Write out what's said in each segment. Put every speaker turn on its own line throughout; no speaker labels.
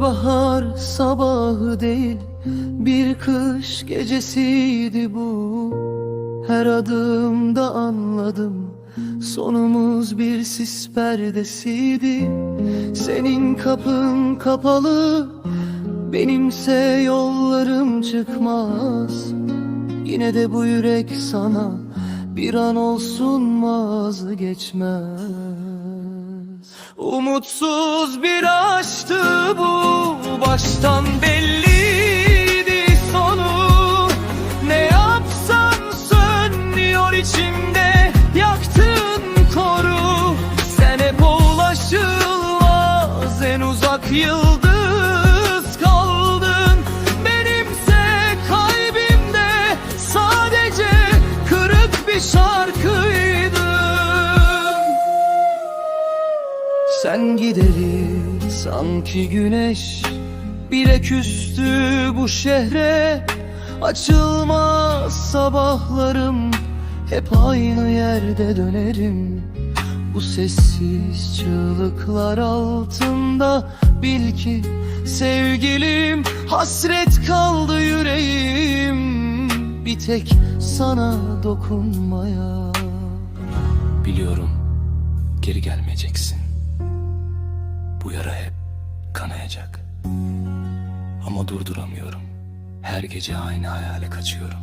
bahar sabahı değil Bir kış gecesiydi bu. Her adımda anladım Sonumuz bir sis perdesiydi. Senin kapın kapalı Benimse yollarım çıkmaz. Yine de bu yürek sana bir an olsun vazgeçmez Umutsuz bir aşktı bu Baştan belliydi sonu. Ne yapsam sönmüyor içimde Yaktın koru. Sen hep ulaşılmaz En uzak yıldız sen gideri sanki güneş bile küstü bu şehre. Açılmaz sabahlarım hep aynı yerde dönerim. Bu sessiz çığlıklar altında bil ki sevgilim Hasret kaldı yüreğim. Bir tek sana dokunmaya
Biliyorum geri gelmeyeceksin. Kanayacak. Ama durduramıyorum. Her gece aynı hayale kaçıyorum.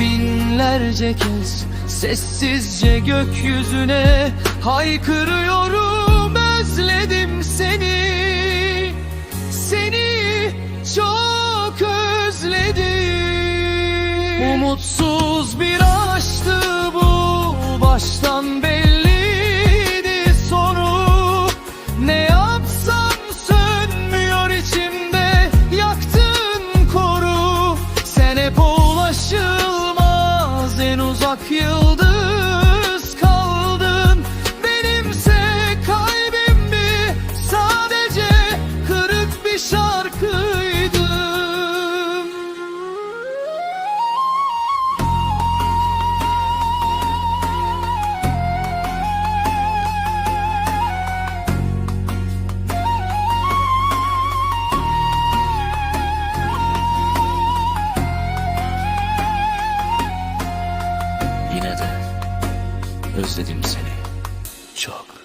Binlerce kez sessizce gökyüzüne haykırıyorum özledim seni Seni çok özledim Umutsuz bir aşktı bu baştan beri Özledim seni. Çok.